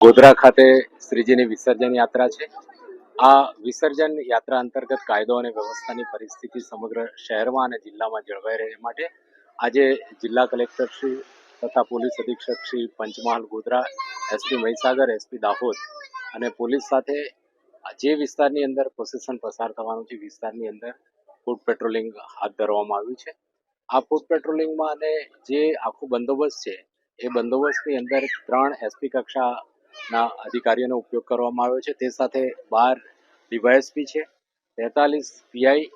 ગોધરા ખાતે શ્રીજીની વિસર્જન યાત્રા છે. આ વિસર્જન યાત્રા અંતર્ગત કાયદો અને વ્યવસ્થાની પરિસ્થિતિ સમગ્ર શહેરમાં અને જિલ્લામાં જળવાઈ રહે માટે આજે જિલ્લા કલેક્ટર શ્રી તથા પોલીસ અધિક્ષક શ્રી પંચમહાલ ગોધરા એસપી મહીસાગર એસપી દાહોદ અને પોલીસ સાથે જે વિસ્તારની અંદર પ્રોસેસન પસાર થવાનું છે, વિસ્તારની અંદર ફૂડ પેટ્રોલિંગ હાથ ધરવામાં આવ્યું છે. આ ફૂડ પેટ્રોલિંગમાં અને જે આખો બંદોબસ્ત છે, એ બંદોબસ્તની અંદર ત્રણ એસપી કક્ષાના અધિકારીઓનો ઉપયોગ કરવામાં આવ્યો છે. તે સાથે બાર ડીવાયએસપી છે. તેતાલીસ પીઆઈ,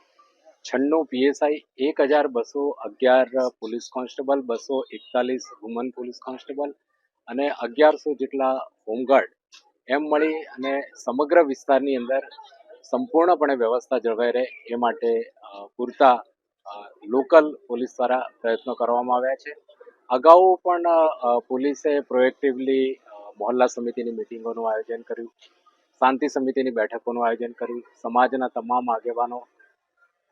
છન્નું પીએસઆઈ, એક હજાર બસો અગિયાર પોલીસ કોન્સ્ટેબલ, બસો એકતાલીસ વુમન પોલીસ કોન્સ્ટેબલ અને અગિયારસો જેટલા હોમગાર્ડ એમ મળી અને સમગ્ર વિસ્તારની અંદર સંપૂર્ણપણે વ્યવસ્થા જળવાઈ રહે એ માટે પૂરતા લોકલ પોલીસ દ્વારા પ્રયત્નો કરવામાં આવ્યા છે. અગાઉ પણ પોલીસે પ્રોએક્ટિવલી મોહલ્લા સમિતિની મિટિંગોનું આયોજન કર્યું, શાંતિ સમિતિની બેઠકોનું આયોજન કર્યું, સમાજના તમામ આગેવાનો,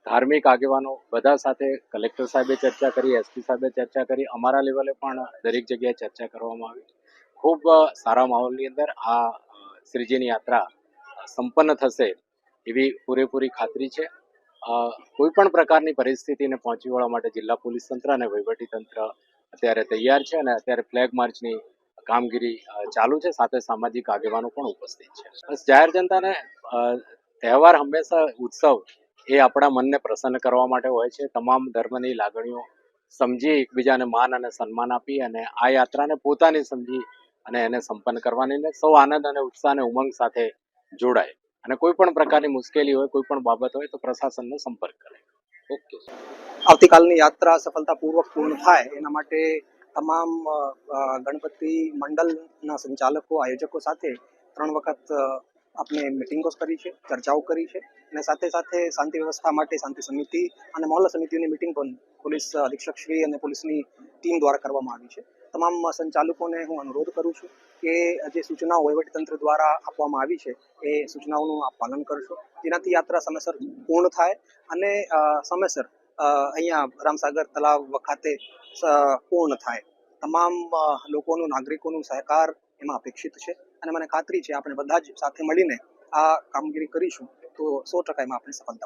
ધાર્મિક આગેવાનો બધા સાથે કલેક્ટર સાહેબે ચર્ચા કરી એસપી સાહેબે ચર્ચા કરી, અમારા લેવલે પણ દરેક જગ્યાએ ચર્ચા કરવામાં આવી. ખૂબ સારા માહોલની અંદર આ, શ્રીજીની યાત્રા સંપન્ન થશે એવી પૂરેપૂરી ખાતરી છે. કોઈ પણ પ્રકારની પરિસ્થિતિને પહોંચી વળવા માટે જિલ્લા પોલીસ તંત્ર અને વહીવટી તંત્ર અત્યારે તૈયાર છે અને અત્યારે ફ્લેગ માર્ચની કામગીરી ચાલુ છે. સાથે સામાજિક આગેવાનો પણ ઉપસ્થિત છે. બસ જાહેર જનતાને તહેવાર હંમેશા ઉત્સવ એ આપણા મનને પ્રસન્ન કરવા માટે હોય છે. તમામ ધર્મની લાગણીઓ સમજી એકબીજાને માન અને સન્માન આપી અને આ યાત્રાને પોતાની સમજી અને એને સંપન્ન કરવાની સૌ આનંદ અને ઉત્સાહ અને ઉમંગ સાથે જોડાય. અને કોઈ પણ પ્રકારની મુશ્કેલી હોય, કોઈ પણ બાબત હોય તો પ્રશાસનનો સંપર્ક કરે. ઓકે. આવતીકાલની યાત્રા સફળતાપૂર્વક પૂર્ણ થાય એના માટે તમામ ગણપતિ મંડળના સંચાલકો, આયોજકો સાથે ત્રણ વખત આપણે મિટિંગો કરી છે, ચર્ચાઓ કરી છે અને સાથે સાથે શાંતિ વ્યવસ્થા માટે શાંતિ સમિતિ અને મહોલ્લા સમિતિની મિટિંગ પણ પોલીસ અધિક્ષકશ્રી અને પોલીસની ટીમ દ્વારા કરવામાં આવી છે. તમામ સંચાલકોને હું અનુરોધ કરું છું કે જે સૂચનાઓ વહીવટીતંત્ર દ્વારા આપવામાં આવી છે, એ સૂચનાઓનું આપ પાલન કરશો. જેનાથી યાત્રા સમયસર પૂર્ણ થાય અને સમયસર અહીંયા રામસાગર તલાવ ખાતે પૂર્ણ થાય. તમામ લોકોનું, નાગરિકોનું સહકાર એમાં અપેક્ષિત છે. અને મને ખાતરી છે, આપણે બધા જ સાથે મળીને આ કામગીરી કરીશું. તો સો ટકા એમાં આપણે સફળતા